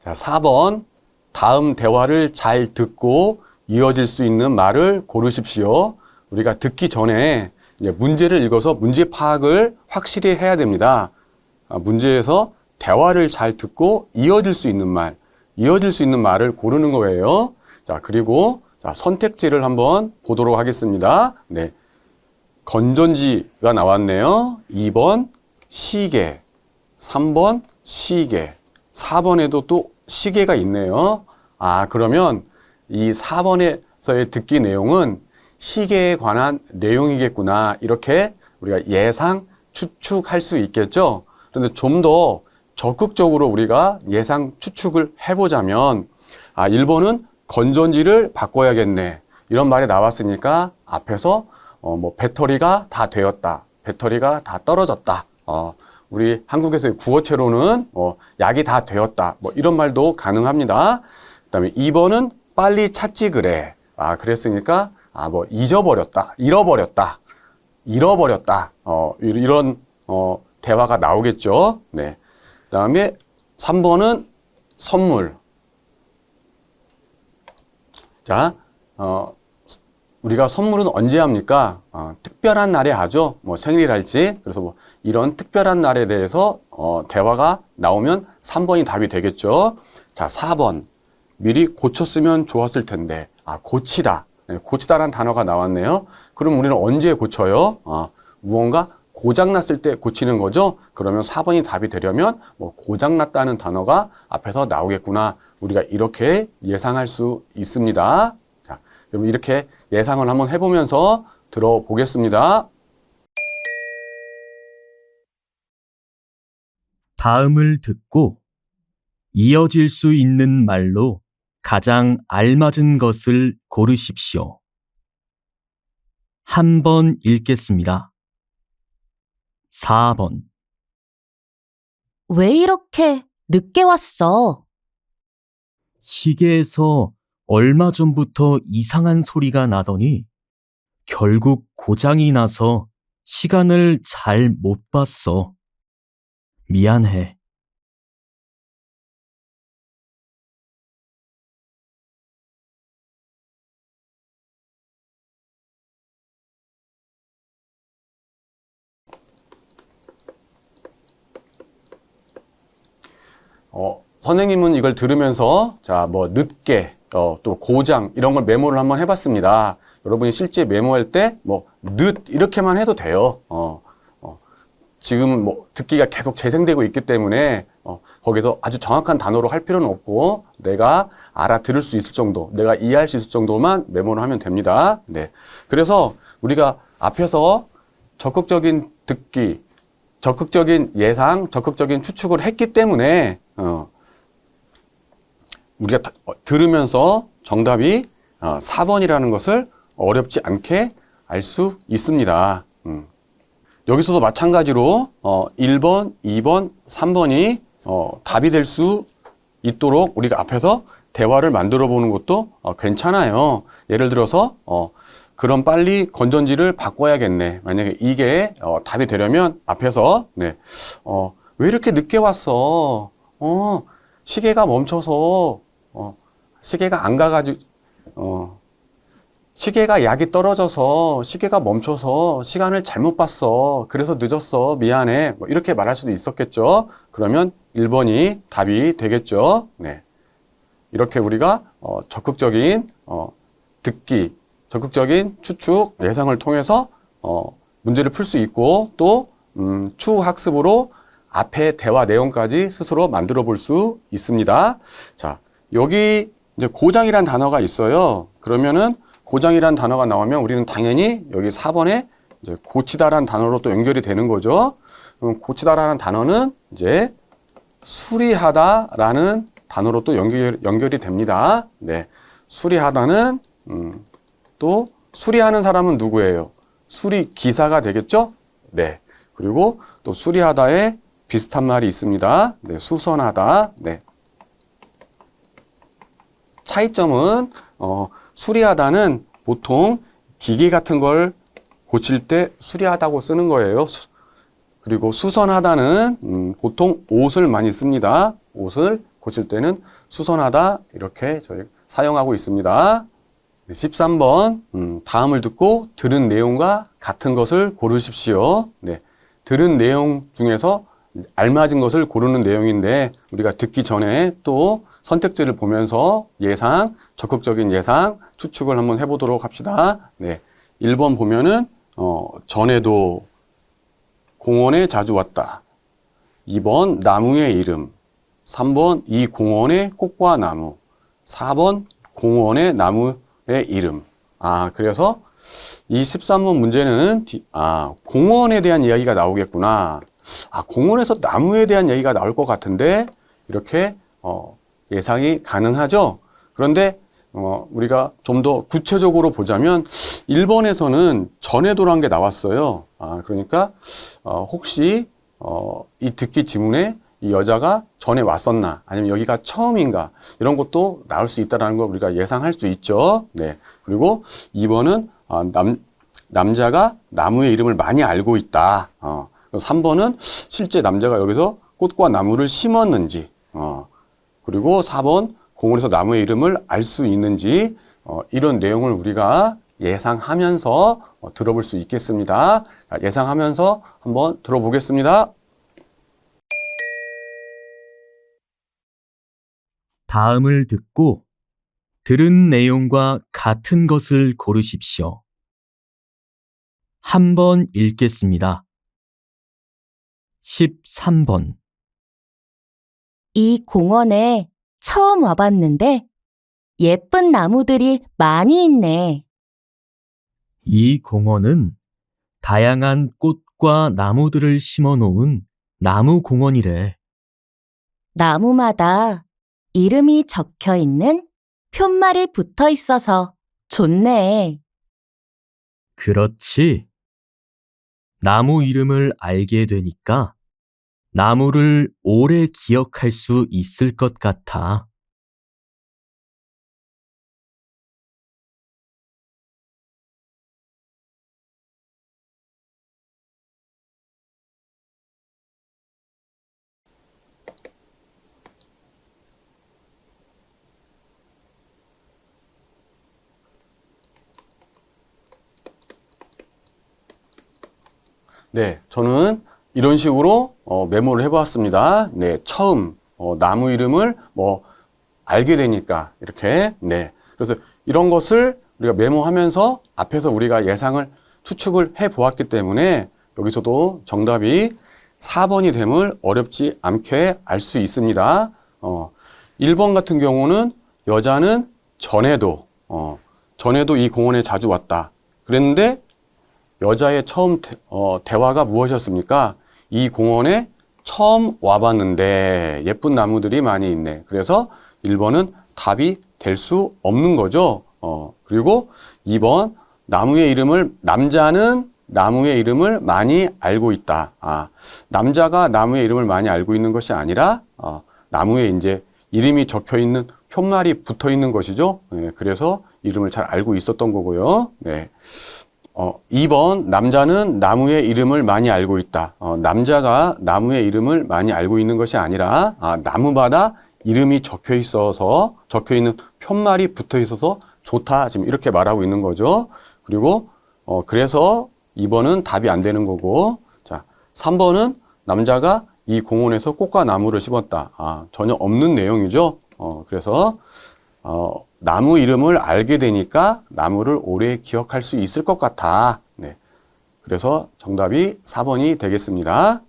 자, 4번. 다음 대화를 잘 듣고 이어질 수 있는 말을 고르십시오. 우리가 듣기 전에 문제를 읽어서 문제 파악을 확실히 해야 됩니다. 아, 문제에서 대화를 잘 듣고 이어질 수 있는 말, 이어질 수 있는 말을 고르는 거예요. 자, 그리고 자, 선택지를 한번 보도록 하겠습니다. 네. 건전지가 나왔네요. 2번 시계, 3번 시계, 4번에도 또 시계가 있네요. 아, 그러면 이 4번에서의 듣기 내용은 시계에 관한 내용이겠구나. 이렇게 우리가 예상, 추측할 수 있겠죠. 그런데 좀 더 적극적으로 우리가 예상 추측을 해보자면, 아, 1번은 건전지를 바꿔야겠네. 이런 말이 나왔으니까 앞에서 어, 뭐 배터리가 다 되었다. 배터리가 다 떨어졌다. 어, 우리 한국에서의 구어체로는 어, 약이 다 되었다. 뭐 이런 말도 가능합니다. 그다음에 2번은 빨리 찾지 그래. 아, 그랬으니까 아, 뭐 잊어버렸다. 잃어버렸다. 잃어버렸다. 어, 이- 이런 어, 대화가 나오겠죠. 네. 그다음에 3번은 선물. 자, 어, 우리가 선물은 언제 합니까? 어, 특별한 날에 하죠. 뭐 생일할지. 그래서 뭐 이런 특별한 날에 대해서 어, 대화가 나오면 3번이 답이 되겠죠. 자, 4번. 미리 고쳤으면 좋았을 텐데. 아, 고치다. 네, 고치다라는 단어가 나왔네요. 그럼 우리는 언제 고쳐요? 어, 무언가 고장났을 때 고치는 거죠. 그러면 4번이 답이 되려면 뭐 고장났다는 단어가 앞에서 나오겠구나. 우리가 이렇게 예상할 수 있습니다. 자, 그럼 이렇게 예상을 한번 해보면서 들어보겠습니다. 다음을 듣고 이어질 수 있는 말로 가장 알맞은 것을 고르십시오. 한 번 읽겠습니다. 4번. 왜 이렇게 늦게 왔어? 시계에서 얼마 전부터 이상한 소리가 나더니 결국 고장이 나서 시간을 잘 못 봤어. 미안해. 어, 선생님은 이걸 들으면서 자, 뭐 늦게 어, 또 고장 이런 걸 메모를 한번 해봤습니다. 여러분이 실제 메모할 때 뭐 늦 이렇게만 해도 돼요. 어, 어, 지금 뭐 듣기가 계속 재생되고 있기 때문에 어, 거기서 아주 정확한 단어로 할 필요는 없고 내가 알아들을 수 있을 정도, 내가 이해할 수 있을 정도만 메모를 하면 됩니다. 네. 그래서 우리가 앞에서 적극적인 듣기, 적극적인 예상, 적극적인 추측을 했기 때문에 어, 우리가 다- 어, 들으면서 정답이 어, 4번이라는 것을 어렵지 않게 알 수 있습니다. 음. 여기서도 마찬가지로 어, 1번, 2번, 3번이 어, 답이 될 수 있도록 우리가 앞에서 대화를 만들어 보는 것도 어, 괜찮아요. 예를 들어서 어, 그럼 빨리 건전지를 바꿔야겠네. 만약에 이게 어, 답이 되려면 앞에서 네, 어, 왜 이렇게 늦게 왔어? 어, 시계가 멈춰서 어, 시계가 안 가가지고 어, 시계가 약이 떨어져서 시계가 멈춰서 시간을 잘못 봤어. 그래서 늦었어. 미안해. 뭐 이렇게 말할 수도 있었겠죠. 그러면 1번이 답이 되겠죠. 네. 이렇게 우리가 어, 적극적인 어, 듣기, 적극적인 추측, 예상을 통해서 어, 문제를 풀 수 있고 또 음, 추후 학습으로 앞에 대화 내용까지 스스로 만들어 볼 수 있습니다. 자, 여기 이제 고장이란 단어가 있어요. 그러면은 고장이란 단어가 나오면 우리는 당연히 여기 4번에 이제 고치다란 단어로 또 연결이 되는 거죠. 그럼 고치다라는 단어는 이제 수리하다라는 단어로 또 연결, 연결이 됩니다. 네. 수리하다는, 음, 또 수리하는 사람은 누구예요? 수리 기사가 되겠죠? 네. 그리고 또 수리하다에 비슷한 말이 있습니다. 네. 수선하다. 네. 차이점은, 어, 수리하다는 보통 기계 같은 걸 고칠 때 수리하다고 쓰는 거예요. 수- 그리고 수선하다는 음, 보통 옷을 많이 씁니다. 옷을 고칠 때는 수선하다 이렇게 저희 사용하고 있습니다. 네, 13번 음, 다음을 듣고 들은 내용과 같은 것을 고르십시오. 네, 들은 내용 중에서 알맞은 것을 고르는 내용인데 우리가 듣기 전에 또 선택지를 보면서 예상, 적극적인 예상, 추측을 한번 해보도록 합시다. 네, 1번 보면은 어, 전에도 공원에 자주 왔다. 2번 나무의 이름. 3번 이 공원의 꽃과 나무. 4번 공원의 나무의 이름. 아, 그래서 이 13번 문제는 뒤- 아, 공원에 대한 이야기가 나오겠구나. 아, 공원에서 나무에 대한 얘기가 나올 것 같은데 이렇게 어, 예상이 가능하죠. 그런데 어, 우리가 좀 더 구체적으로 보자면 1번에서는 전에도란 게 나왔어요. 아, 그러니까 어, 혹시 어, 이 듣기 지문에 이 여자가 전에 왔었나 아니면 여기가 처음인가 이런 것도 나올 수 있다라는 걸 우리가 예상할 수 있죠. 네. 그리고 2번은 아, 남 남자가 나무의 이름을 많이 알고 있다. 어. 3번은 실제 남자가 여기서 꽃과 나무를 심었는지, 어. 그리고 4번 공원에서 나무의 이름을 알 수 있는지, 어, 이런 내용을 우리가 예상하면서 어, 들어볼 수 있겠습니다. 자, 예상하면서 한번 들어보겠습니다. 다음을 듣고 들은 내용과 같은 것을 고르십시오. 한번 읽겠습니다. 13번. 이 공원에 처음 와봤는데 예쁜 나무들이 많이 있네. 이 공원은 다양한 꽃과 나무들을 심어 놓은 나무 공원이래. 나무마다 이름이 적혀 있는 푯말이 붙어 있어서 좋네. 그렇지. 나무 이름을 알게 되니까 나무를 오래 기억할 수 있을 것 같아. 네, 저는 이런 식으로 어, 메모를 해보았습니다. 네, 처음 어, 나무 이름을 뭐 알게 되니까 이렇게 네, 그래서 이런 것을 우리가 메모하면서 앞에서 우리가 예상을 추측을 해 보았기 때문에 여기서도 정답이 4번이 됨을 어렵지 않게 알 수 있습니다. 어, 1번 같은 경우는 여자는 전에도 어, 전에도 이 공원에 자주 왔다. 그랬는데 여자의 처음 대, 어, 대화가 무엇이었습니까? 이 공원에 처음 와봤는데 예쁜 나무들이 많이 있네. 그래서 1번은 답이 될 수 없는 거죠. 어, 그리고 2번 나무의 이름을 남자는 나무의 이름을 많이 알고 있다. 아, 남자가 나무의 이름을 많이 알고 있는 것이 아니라 어, 나무에 이제 이름이 적혀 있는 푯말이 붙어 있는 것이죠. 네, 그래서 이름을 잘 알고 있었던 거고요. 네. 어, 2번 남자는 나무의 이름을 많이 알고 있다. 어, 남자가 나무의 이름을 많이 알고 있는 것이 아니라 아, 나무마다 이름이 적혀 있어서 적혀 있는 푯말이 붙어 있어서 좋다. 지금 이렇게 말하고 있는 거죠. 그리고 어, 그래서 2번은 답이 안 되는 거고 자 3번은 남자가 이 공원에서 꽃과 나무를 심었다. 아, 전혀 없는 내용이죠. 어, 그래서 어, 나무 이름을 알게 되니까 나무를 오래 기억할 수 있을 것 같아. 네. 그래서 정답이 4번이 되겠습니다.